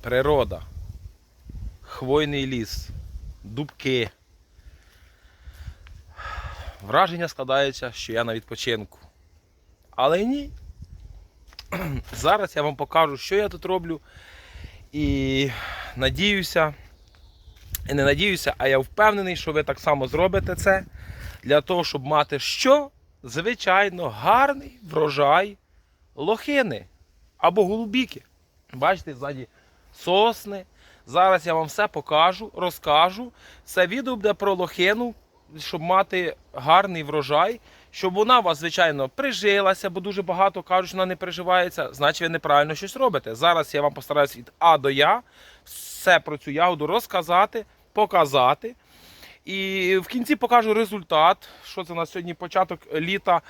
природа, хвойний ліс, дубки. Враження складається, що я на відпочинку. Але ні. Зараз я вам покажу, що я тут роблю. І надіюся, і не надіюся, а я впевнений, що ви так само зробите це для того, щоб мати що? Звичайно, гарний врожай лохини або голубіки. Бачите, ззаді сосни. Зараз я вам все покажу, розкажу. Це відео буде про лохину, щоб мати гарний врожай, щоб вона у вас, звичайно, прижилася, бо дуже багато кажуть, що вона не приживається, значить ви неправильно щось робите. Зараз я вам постараюсь від А до Я все про цю ягоду розказати, показати. І в кінці покажу результат. Що це у нас сьогодні початок літа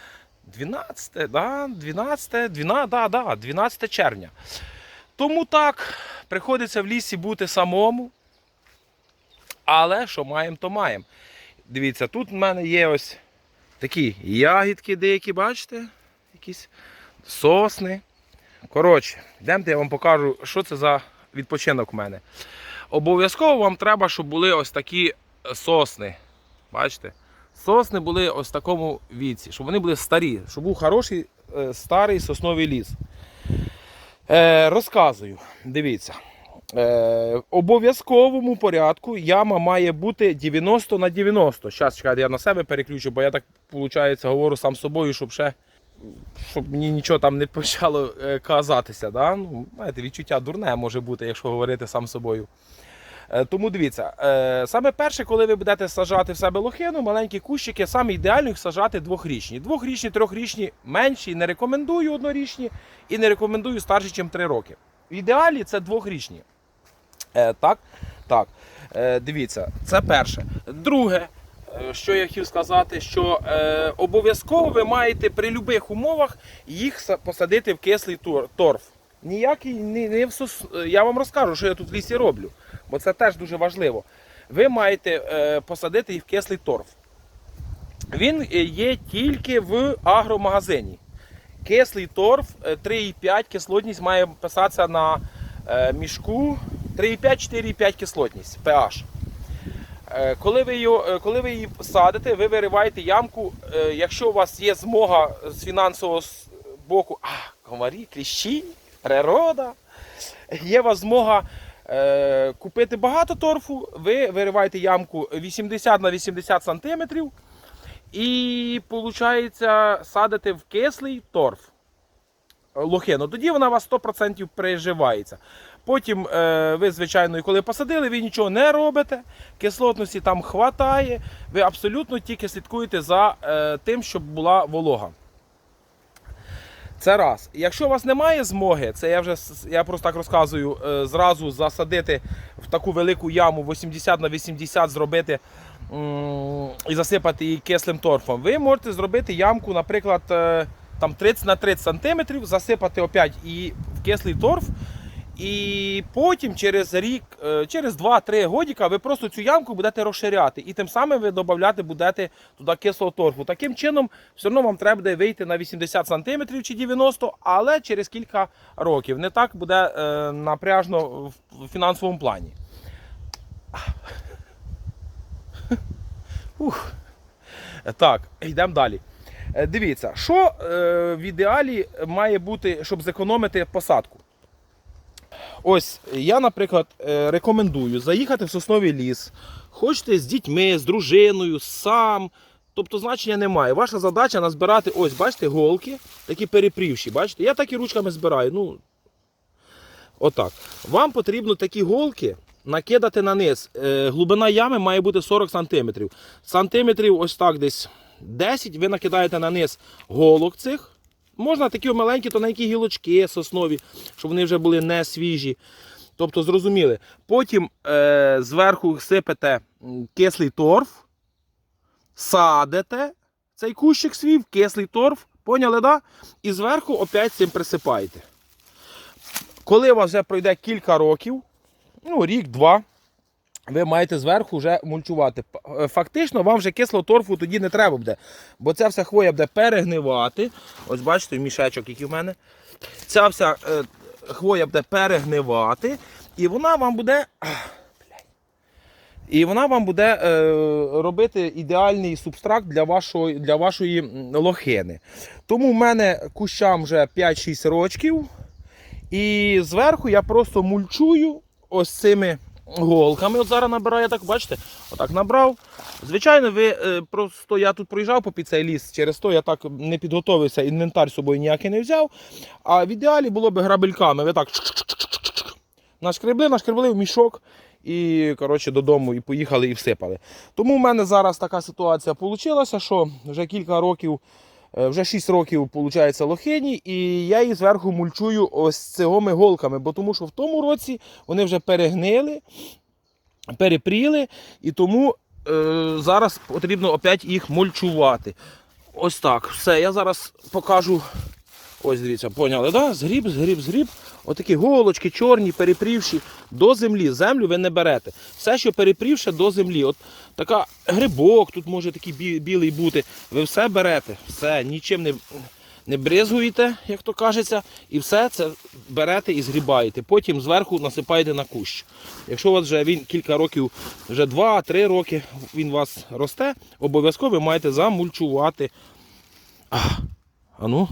12, да? 12, 12, да, да, 12 червня. Тому так, приходиться в лісі бути самому. Але що маємо, то маємо. Дивіться, тут в мене є ось такі ягідки деякі, бачите? Якісь сосни. Коротше, йдемте, я вам покажу, що це за відпочинок у мене. Обов'язково вам треба, щоб були ось такі сосни. Бачите? Сосни були ось в такому віці, щоб вони були старі, щоб був хороший е, старий сосновий ліс. Е, розказую, дивіться. Е, в обов'язковому порядку яма має бути 90 на 90. Зараз чекайте, я на себе переключу, бо я так виходить, говорю сам собою, щоб ще щоб мені нічого там не почало е, казатися. Да? Ну, знаєте, відчуття дурне може бути, якщо говорити сам собою. Е, Тому дивіться, е, саме перше, коли ви будете сажати в себе лохину, маленькі кущики, саме ідеально їх сажати двохрічні. Двохрічні, трьохрічні менші, не рекомендую однорічні і не рекомендую старші, ніж 3 роки. В ідеалі це двохрічні. Е, так, так. Дивіться, це перше. Друге, що я хотів сказати, що обов'язково ви маєте при будь-яких умовах їх посадити в кислий торф. Ніякий не в сос... Я вам розкажу, що я тут в лісі роблю, бо це теж дуже важливо. Ви маєте е, посадити їх в кислий торф. Він е, є тільки в агромагазині. Кислий торф е, 3,5 кислотність має писатися на е, мішку 3,5-4,5 кислотність pH. Е, Коли ви, її, е, коли ви її садите, ви вириваєте ямку. е, Якщо у вас є змога з фінансового боку, а, комарі, кліщі, природа, є у вас змога е, купити багато торфу, ви вириваєте ямку 80 на 80 см і, виходить, садите в кислий торф лохину. Тоді вона у вас 100% приживається. Потім е, ви, звичайно, коли посадили, ви нічого не робите, кислотності там хватає, ви абсолютно тільки слідкуєте за е, тим, щоб була волога. Це раз. Якщо у вас немає змоги, це я вже я просто так розказую, е, зразу засадити в таку велику яму 80 на 80 зробити і засипати її кислим торфом. Ви можете зробити ямку, наприклад, е, там 30 на 30 сантиметрів, засипати опять і в кислий торф. І потім через рік, е, через 2-3 годіка ви просто цю ямку будете розширяти. І тим самим ви додати будете туди кислого торфу. Таким чином, все одно вам треба буде вийти на 80 см чи 90 але через кілька років. Не так буде е, напряжно в фінансовому плані. Ух. Так, йдемо далі. Е, Дивіться, що в ідеалі має бути, щоб зекономити посадку. Ось я, наприклад, е, рекомендую заїхати в сосновий ліс. Хочете з дітьми, з дружиною, сам. Тобто значення немає. Ваша задача назбирати, ось, бачите, голки, такі перепрівші. Бачите? Я так і ручками збираю. Ну, отак. Вам потрібно такі голки накидати на низ. Е, глибина ями має бути 40 см. Сантиметрів ось так десь 10 ви накидаєте на низ голок цих. Можна такі маленькі тоненькі гілочки соснові, щоб вони вже були не свіжі. Тобто, зрозуміли. Потім е, зверху сипете кислий торф, садите цей кущик свій в кислий торф, поняли, да? І зверху опять цим присипаєте. Коли у вас вже пройде кілька років, ну, рік-два, ви маєте зверху вже мульчувати. Е, Фактично, вам вже кислого торфу тоді не треба буде, бо ця вся хвоя буде перегнивати. Ось бачите, мішечок, який в мене. Ця вся е, хвоя буде перегнивати. І вона вам буде. І вона вам буде е, робити ідеальний субстракт для вашої, для вашої лохини. Тому в мене кущам вже 5-6 рочків. І зверху я просто мульчую ось цими голками. От зараз набираю, так бачите, отак набрав. Звичайно, ви е, просто я тут проїжджав по під цей ліс, через то я так не підготовився, інвентар з собою ніякий не взяв. А в ідеалі було б грабельками. Ви так нашкребли, нашкребли в мішок і коротше, додому і поїхали і всипали. Тому в мене зараз така ситуація вийшла, що вже кілька років. Е, Вже 6 років виходить лохині, і я її зверху мульчую ось цими голками, бо тому що в тому році вони вже перегнили, перепріли, і тому е, зараз потрібно опять їх мульчувати. Ось так. Все, я зараз покажу. Ось дивіться, поняли, да? Згріб, згріб, згріб. Отакі голочки чорні, перепрівші до землі. Землю ви не берете. Все, що перепрівше до землі. От така грибок, тут може такий бі- білий бути. Ви все берете, все, нічим не, не бризгуєте, як то кажеться, і все це берете і згрібаєте. Потім зверху насипаєте на кущ. Якщо у вас вже він кілька років, вже 2-3 роки він у вас росте, обов'язково ви маєте замульчувати. А, а ну,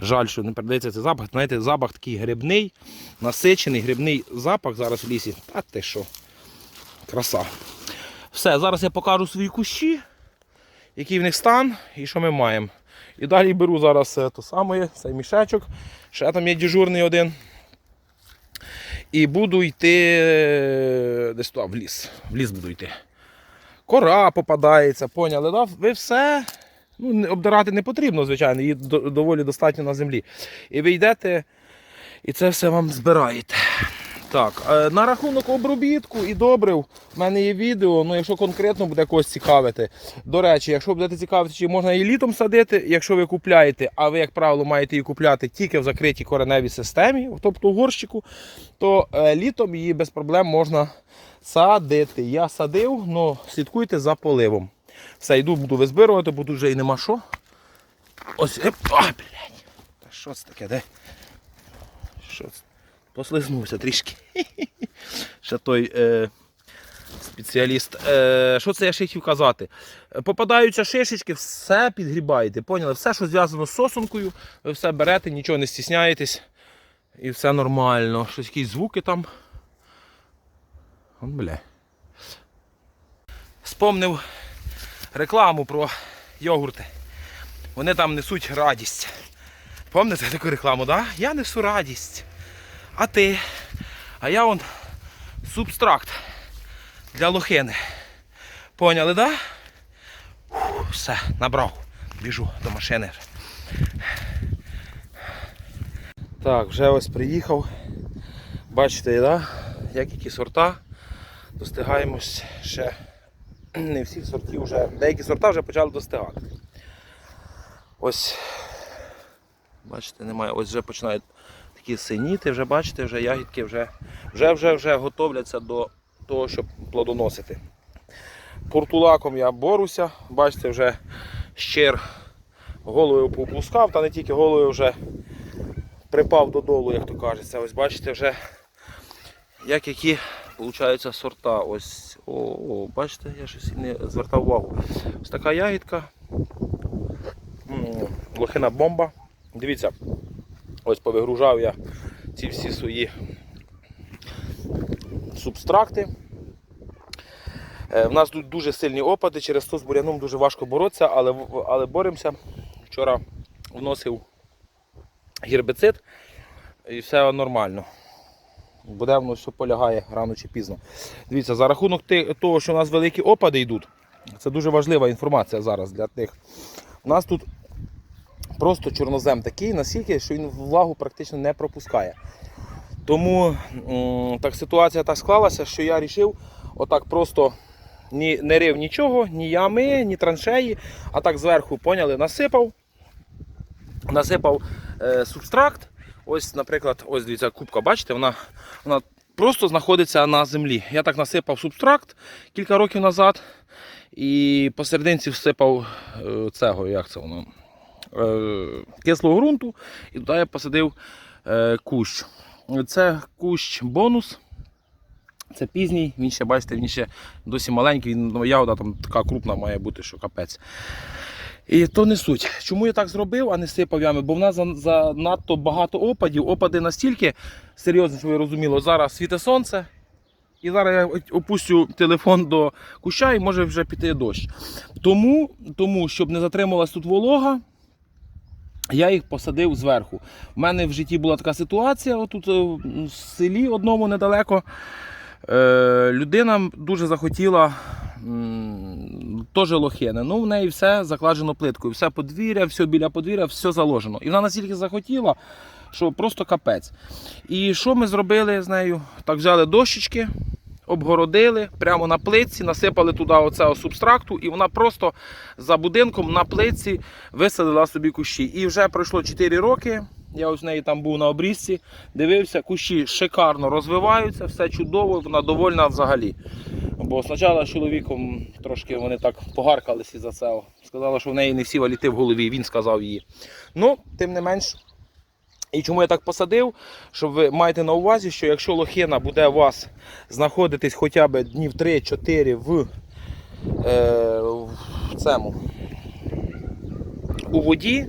жаль, що не передається цей запах. Знаєте, запах такий грибний, насичений грибний запах зараз в лісі. Та ти що? Краса. Все, зараз я покажу свої кущі, який в них стан і що ми маємо. І далі беру зараз е, то саме, цей мішечок. Ще там є дежурний один. І буду йти е, десь туди, в ліс. В ліс буду йти. Кора попадається, поняли? Да? Ви все. Ну, обдирати не потрібно, звичайно, її доволі достатньо на землі. І ви йдете і це все вам збираєте. Так, е, на рахунок обробітку і добрив, в мене є відео, ну якщо конкретно буде когось цікавити. До речі, якщо будете цікавити, чи можна її літом садити, якщо ви купляєте, а ви, як правило, маєте її купляти тільки в закритій кореневій системі, тобто у горщику, то е, літом її без проблем можна садити. Я садив, але слідкуйте за поливом. Все, йду, буду визбирувати, бо тут вже і нема що. Ось, еп, а, блядь. Та що це таке, де? Що це? Послизнувся трішки. Ще той е, спеціаліст. Е, що це я ще хотів казати? Попадаються шишечки, все підгрібаєте. Поняли? Все, що зв'язано з сосункою, ви все берете, нічого не стісняєтесь. І все нормально. Щось якісь звуки там. Он, бля. Спомнив рекламу про йогурти. Вони там несуть радість. Пам'ятаєте таку рекламу, да? Я несу радість. А ти? А я он субстракт для лохини. Поняли, да? Все, набрав. Біжу до машини. Так, вже ось приїхав. Бачите, да? як які сорта. Достигаємось ще не всіх сортів вже. Деякі сорта вже почали достигати. Ось, бачите, немає. Ось вже починають такі синіти, вже бачите, вже ягідки вже, вже, вже, вже готовляться до того, щоб плодоносити. Портулаком я борюся, бачите, вже щир головою попускав, та не тільки головою вже припав додолу, як то кажеться. Ось бачите, вже як які получаються сорта. Ось, о, о, бачите, я щось не звертав увагу. Ось така ягідка. Лохина бомба. Дивіться, ось повигружав я ці всі свої субстракти. Е, В нас тут дуже сильні опади, через то з буряном дуже важко боротися, але, але боремося. Вчора вносив гербицид і все нормально. Буде воно все полягає рано чи пізно. Дивіться, за рахунок того, що у нас великі опади йдуть, це дуже важлива інформація зараз для тих. У нас тут просто чорнозем такий, настільки, що він влагу практично не пропускає. Тому так ситуація так склалася, що я вирішив отак просто ні, не рив нічого, ні ями, ні траншеї, а так зверху поняли, насипав. Насипав е, субстракт. Ось, наприклад, ось дивіться, кубка, бачите, вона, вона просто знаходиться на землі. Я так насипав субстракт кілька років назад і посерединці всипав е, цього, як це воно, е, кислого ґрунту, і туди я посадив е, кущ. Це кущ бонус. Це пізній, він ще, бачите, він ще досі маленький, він, ну, ягода там така крупна має бути, що капець. І то не суть. Чому я так зробив, а не сипав ями? Бо в нас за- занадто багато опадів. Опади настільки серйозні, що ви розуміли, зараз світе сонце. І зараз я опустю телефон до куща і може вже піти дощ. Тому, тому щоб не затрималась тут волога, я їх посадив зверху. У мене в житті була така ситуація, отут е, в селі одному недалеко. Е, людина дуже захотіла теж лохини. Ну, в неї все закладено плиткою. Все подвір'я, все біля подвір'я, все заложено. І вона настільки захотіла, що просто капець. І що ми зробили з нею? Так взяли дощечки, обгородили прямо на плитці, насипали туди оцього субстракту, і вона просто за будинком на плитці висадила собі кущі. І вже пройшло 4 роки. Я ось в неї там був на обрізці, дивився, кущі шикарно розвиваються, все чудово, вона довольна взагалі. Бо спочатку з чоловіком трошки вони так погаркались за цього. Сказали, що в неї не всі валіти в голові, він сказав її. Ну, тим не менш. І чому я так посадив? Щоб ви маєте на увазі, що якщо лохина буде у вас знаходитись хоча б днів 3-4 в, е, в цьому у воді,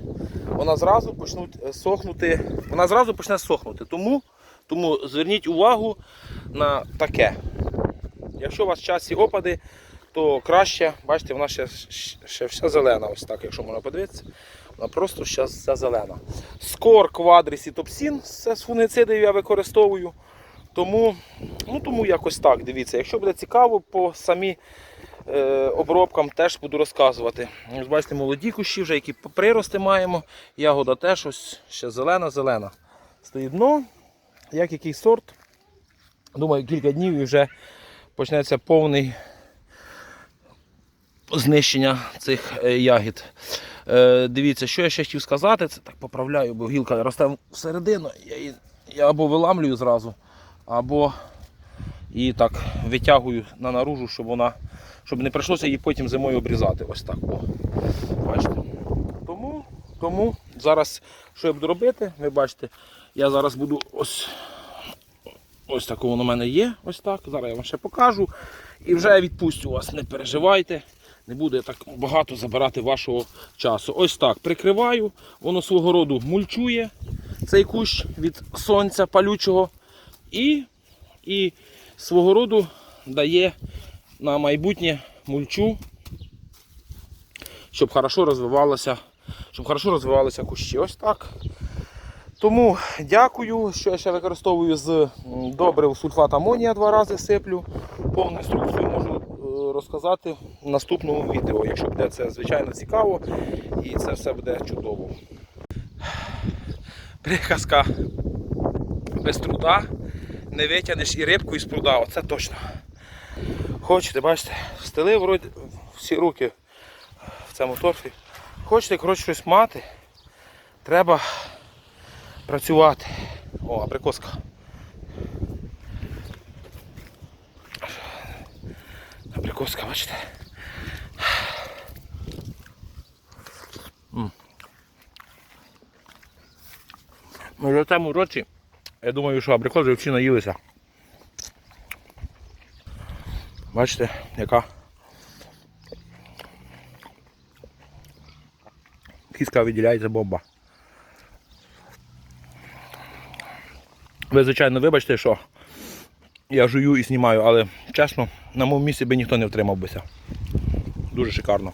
вона зразу почнуть е, сохнути, вона зразу почне сохнути. Тому, тому зверніть увагу на таке. Якщо у вас часі опади, то краще, бачите, вона ще, ще вся зелена, ось так, якщо можна подивитися. Вона просто ще вся зелена. Скор, квадріс і топсін з фунгицидів я використовую. Тому, ну, тому якось так, дивіться. Якщо буде цікаво, по самі обробкам теж буду розказувати. Ось бачите, молоді кущі, вже які прирости маємо. Ягода теж ось ще зелена-зелена. Стоїть дно, як який сорт. Думаю, кілька днів і вже почнеться повний знищення цих е, ягід. Е, дивіться, що я ще хотів сказати, це так поправляю, бо гілка росте всередину, я її я або виламлюю зразу, або її так витягую на наружу, щоб вона, щоб не прийшлося її потім зимою обрізати. Ось так. О. Бачите? Тому, тому зараз що я буду робити, ви бачите, я зараз буду ось ось так воно у мене є. Ось так. Зараз я вам ще покажу. І вже я відпустю вас, не переживайте. Не буде так багато забирати вашого часу. Ось так прикриваю, воно свого роду мульчує цей кущ від сонця палючого і, і свого роду дає на майбутнє мульчу, щоб хорошо розвивалося, щоб хорошо розвивалися кущі. Ось так. Тому дякую, що я ще використовую з добрив сульфат амонія два рази сиплю. Повну інструкцію можу е, розказати в наступному відео, якщо буде це звичайно цікаво і це все буде чудово. Приказка без труда не витягнеш і рибку із пруда, оце точно. Хочете, бачите, стелив вроді всі руки в цьому торфі. Хочете, коротше, щось мати, треба працювати. О, абрикоска. Абрикоска, бачите? Ми вже цьому році, я думаю, що абрикоси всі наїлися. Бачите, яка кіска виділяється бомба. Ви, звичайно, вибачте, що я жую і знімаю, але чесно, на моєму місці би ніхто не втримав бися. Дуже шикарно.